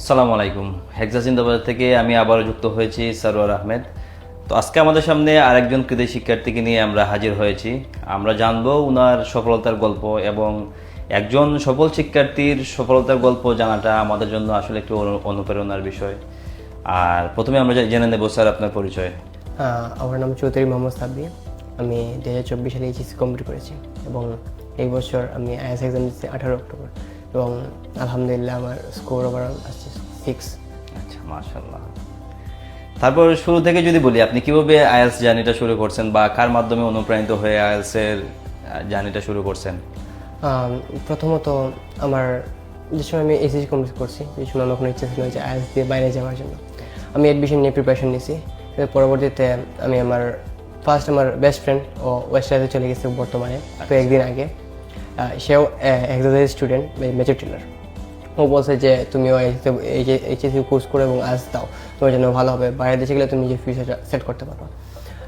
আসসালামু আলাইকুম। হেক্সা জিন্দাবাদ থেকে আমি আবারও যুক্ত হয়েছি সারোয়ার আহমেদ। তো আজকে আমাদের সামনে আরেকজন কৃতি শিক্ষার্থীকে নিয়ে আমরা হাজির হয়েছি। আমরা জানব উনার সফলতার গল্প এবং একজন সফল শিক্ষার্থীর সফলতার গল্প জানাটা আমাদের জন্য আসলে একটু অনুপ্রেরণার বিষয়। আর প্রথমে আমরা জেনে নেব স্যার আপনার পরিচয়। আমার নাম চৌধুরী মোহাম্মদ সাব্বি আমি দু হাজার চব্বিশ সালে এইচএসসি কমপ্লিট করেছি এবং এই বছর আমি আইএস এক্সাম দিচ্ছি আঠারো অক্টোবর। এবং আলহামদুলিল্লাহ আমার স্কোর ওভারঅল আসছে সিক্স আচ্ছা মাশাল্লাহ তারপর শুরু থেকে যদি বলি আপনি কীভাবে আইএলস জার্নিটা শুরু করছেন বা কার মাধ্যমে অনুপ্রাণিত হয়ে আইএলস এর জার্নিটা শুরু করছেন? প্রথমত আমার যে সময় আমি এসএসসি কমপ্লিট করছি সেই সময় আমার কোনো ইচ্ছা ছিল যে আইএস দিয়ে বাইরে যাওয়ার জন্য আমি অ্যাডমিশন নিয়ে প্রিপারেশন নিয়েছি। পরবর্তীতে আমি আমার ফার্স্ট আমার বেস্ট ফ্রেন্ড ও ওয়েস্টার্নে চলে গেছে বর্তমানে তো একদিন আগে। সেও এক্সারসাইজ স্টুডেন্ট মেচুর টিলার ও বলছে যে যে এইচএসসি কোর্স করে এবং আজ দাও। তোমার জন্য ভালো হবে। বাইরের দেশে গেলে তুমি নিজের ফিউচারটা সেট করতে পারবে।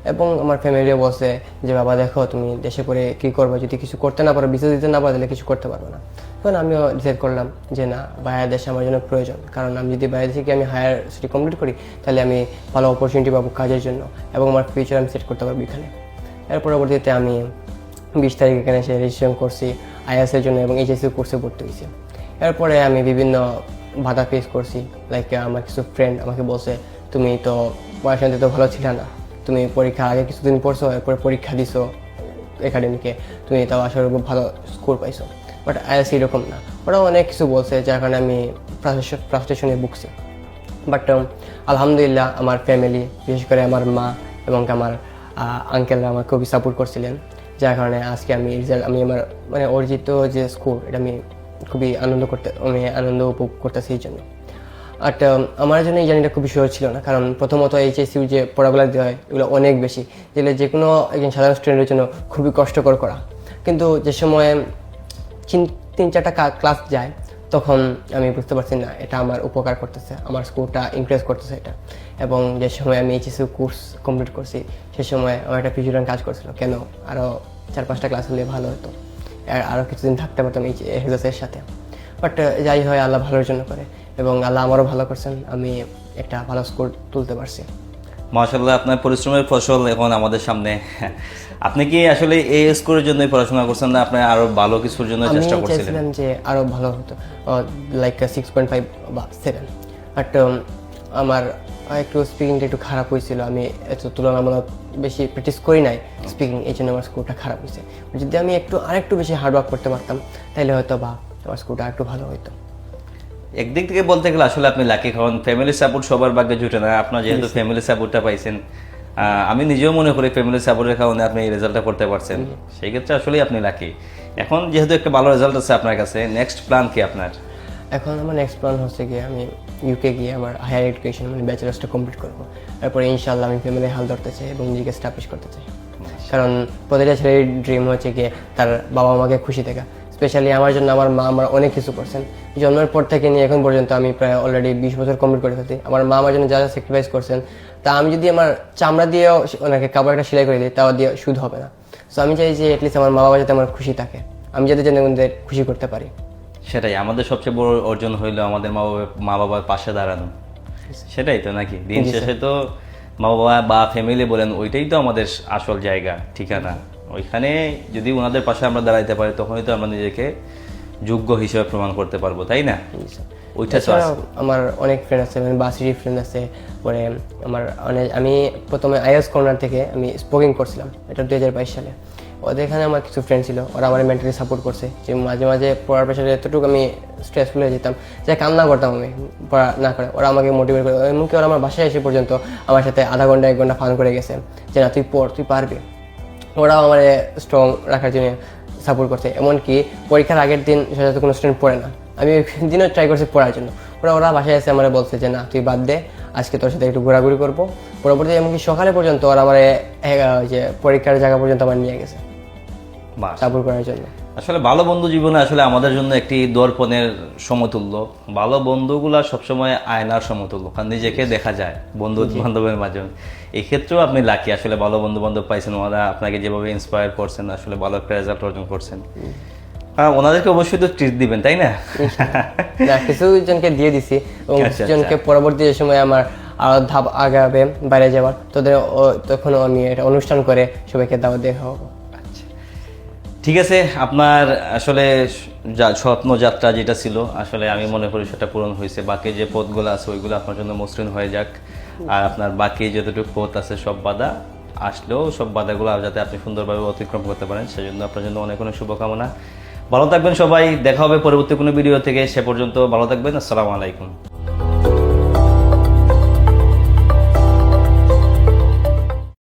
এবং আমার ফ্যামিলিও বলছে যে, বাবা, দেখো, তুমি দেশে করে কি করবে? যদি কিছু করতে না পারো বিশেষ দিতে না পারো, তাহলে কিছু করতে পারবে না। তখন আমিও ডিসাইড করলাম যে, না, বাইরের দেশে আমার জন্য প্রয়োজন। কারণ আমি যদি বাইরে দেশে গিয়ে আমি হায়ার স্টাডি কমপ্লিট করি, তাহলে আমি ভালো অপরচুনিটি পাবো কাজের জন্য এবং আমার ফিউচার আমি সেট করতে পারব এখানে। এর পরবর্তীতে আমি বিশ তারিখ এখানে এসে রেজিস্ট্রেশন করছি আইএসের জন্য এবং এইচএসসি কোর্সে ভর্তি হয়েছি। এরপরে আমি বিভিন্ন বাধা ফেস করছি। লাইক আমার কিছু ফ্রেন্ড আমাকে বলছে, তুমি তো পড়াশোনাতে তো ভালো ছিল না। তুমি পরীক্ষা আগে কিছুদিন পড়ছো, এরপরে পরীক্ষা দিছো একাডেমিকে তুমি তাও আসলে খুব ভালো স্কোর পাইছো। বাট আইএস এরকম না। ওরা অনেক কিছু বলছে, যার কারণে আমি ফ্রাস্ট্রেশনে ভুগছি। বাট আলহামদুলিল্লাহ, আমার ফ্যামিলি বিশেষ করে আমার মা এবং আমার আঙ্কেলরা আমার খুবই সাপোর্ট করছিলেন। যার কারণে আজকে আমি রেজাল্ট আমি আমার মানে অর্জিত যে স্কোর এটা আমি খুবই আনন্দ করতে, আমি আনন্দ উপভোগ করতেছি এই জন্য। আর আমার জন্য এই জার্নিটা খুবই সহজ ছিল না, কারণ প্রথমত এইচএসসিউ যে পড়াগুলো দেওয়া হয়, এগুলো অনেক বেশি, যেগুলো যে কোনো একজন সাধারণ স্টুডেন্টের জন্য খুবই কষ্টকর করা। কিন্তু যে সময় তিন চারটা ক্লাস যায়, তখন আমি বুঝতে পারছি না, এটা আমার উপকার করতেছে, আমার স্কোরটা ইনক্রিজ করতেছে এটা। এবং যে সময় আমি এইচএসসি কোর্স কমপ্লিট করছি, সে সময় আমার একটা ফিউচার কাজ করছিল, কেন? আরও চার পাঁচটা ক্লাস হলে ভালো হতো। আর আরও কিছুদিন থাকতে পারতাম এই হেজাসের সাথে। বাট যাই হয় আল্লাহ ভালোর জন্য করে এবং আল্লাহ আমারও ভালো করছেন আমি একটা ভালো স্কোর তুলতে পারছি। মাশাল্লাহ আপনার পরিশ্রমের ফসল এখন আমাদের সামনে। আপনি কি আসলে এই স্কোরের জন্যই পড়াশোনা করছেন না আপনি আরও ভালো কিছুর জন্য চেষ্টা করছিলেন? যে আরও ভালো হতো লাইক সিক্স পয়েন্ট ফাইভ বা সেভেন বাট আমার একটু স্পিকিংটা একটু খারাপ হয়েছিল। আমি এত তুলনামূলক বেশি প্র্যাকটিস করি নাই স্পিকিং এই জন্য আমার স্কোরটা খারাপ হয়েছে। যদি আমি একটু আরেকটু বেশি হার্ড ওয়ার্ক করতে পারতাম তাহলে হয়তো বা আমার স্কোরটা একটু ভালো হতো একদিক থেকে বলতে গেলে আসলে আপনি লাকি কারণ ফ্যামিলি সাপোর্ট সবার ভাগ্যে জুটে না। আপনার যেহেতু ফ্যামিলি সাপোর্টটা পাইছেন আমি নিজেও মনে করি ফ্যামিলি সাপোর্টের কারণে আপনি এই রেজাল্টটা করতে পারছেন। সেই ক্ষেত্রে আসলেই আপনি লাকি এখন যেহেতু একটা ভালো রেজাল্ট আছে আপনার কাছে নেক্সট প্ল্যান কি আপনার? এখন আমার নেক্সট প্ল্যান হচ্ছে কি আমি ইউকে গিয়ে আমার হায়ার এডুকেশন মানে ব্যাচেলার্সটা কমপ্লিট করব। তারপরে ইনশাল্লাহ আমি ফ্যামিলি হাল ধরতে চাই এবং নিজেকে স্টাবলিশ করতে চাই কারণ প্রতিটা ছেলের ড্রিম হচ্ছে গিয়ে তার বাবা মাকে খুশি দেখা স্পেশালি আমার জন্য আমার মা আমার অনেক কিছু করছেন। জন্মের পর থেকে নিয়ে এখন পর্যন্ত আমি প্রায় অলরেডি বিশ বছর কমপ্লিট করে ফেলছি। আমার মা আমার জন্য যা যা স্যাক্রিফাইস করছেন তা আমি যদি আমার চামড়া দিয়েও ওনাকে কাপড় একটা সেলাই করে দিই তাও দিয়ে সুদ হবে না। সো আমি চাই যে অ্যাটলিস্ট আমার মা বাবা যাতে আমার খুশি থাকে। আমি যাতে যেন খুশি করতে পারি। সেটাই আমাদের সবচেয়ে বড় অর্জন হইল আমাদের মা বাবা মা বাবার পাশে দাঁড়ানো। সেটাই তো নাকি? দিন শেষে তো মা বাবা বা ফ্যামিলি বলেন ওইটাই তো আমাদের আসল জায়গা ঠিকানা। ওইখানে যদি ওনাদের পাশে আমরা দাঁড়াইতে পারি তখনই তো আমরা নিজেকে যোগ্য হিসেবে প্রমাণ করতে পারব তাই না? ওইটা তো আমার অনেক ফ্রেন্ড আছে মানে বাসিরি ফ্রেন্ড আছে পরে আমার অনেক আমি প্রথমে আইএস কর্নার থেকে আমি স্পোকিং করছিলাম এটা দুই হাজার বাইশ সালে। ওদের এখানে আমার কিছু ফ্রেন্ড ছিল, ওরা আমার মেন্টালি সাপোর্ট করছে। যে মাঝে মাঝে পড়ার পেছনে এতটুকু আমি স্ট্রেসফুল হয়ে যেতাম যে কান্না করতাম আমি, পড়া না করে। ওরা আমাকে মোটিভেট করে, এমনকি ওরা আমার বাসায় এসে পর্যন্ত আমার সাথে আধা ঘণ্টা, এক ঘণ্টা ফান করে গেছে। যে না, তুই পড়, তুই পারবি। ওরাও আমার স্ট্রং রাখার জন্য সাপোর্ট করছে। এমনকি পরীক্ষার আগের দিন সাথে কোনো স্টুডেন্ট পড়ে না। আমি দিনও ট্রাই করছি পড়ার জন্য। ওরা ওরা বাসায় এসে আমার বলছে যে, না, তুই বাদ দে, আজকে তোর সাথে একটু ঘোরাঘুরি করব। পরবর্তী এমনকি সকালে পর্যন্ত ওরা আমার যে পরীক্ষার জায়গা পর্যন্ত আমার নিয়ে গেছে। সাপোর্ট করার জন্য। আসলে ভালো বন্ধু জীবনে আসলে আমাদের জন্য একটি দর্পণের সমতুল্য। ভালো বন্ধুগুলা সবসময় আয়নার সমতুল্য কারণ নিজেকে দেখা যায় বন্ধু বান্ধবের মাঝে। এই ক্ষেত্রেও আপনি লাকি আসলে ভালো বন্ধু বান্ধব পাইছেন ওরা আপনাকে যেভাবে ইন্সপায়ার করছেন আসলে ভালো একটা রেজাল্ট অর্জন করছেন। ওনাদেরকে অবশ্যই তো ট্রিট দিবেন তাই না? না কিছু জনকে দিয়ে দিছি এবং আচ্ছা, জনকে পরবর্তী যে সময় আমার আরও ধাপ আগাবে বাইরে যাওয়ার তোদের তখন আমি একটা অনুষ্ঠান করে সবাইকে দাওয়াত দিয়ে খাওয়াবো। ঠিক আছে, আপনার আসলে যা- স্বপ্ন যাত্রা যেটা ছিল, আসলে আমি মনে করি সেটা পূরণ হয়েছে। বাকি যে পথগুলো আছে, ওইগুলো আপনার জন্য মসৃণ হয়ে যাক। আর আপনার বাকি যতটুকু পথ আছে, সব বাধা আসলেও সব বাধাগুলো যাতে আপনি সুন্দরভাবে অতিক্রম করতে পারেন, সেজন্য আপনার জন্য অনেক অনেক শুভকামনা। ভালো থাকবেন সবাই, দেখা হবে পরবর্তী কোনো ভিডিও থেকে, সে পর্যন্ত ভালো থাকবেন, আসসালামু আলাইকুম।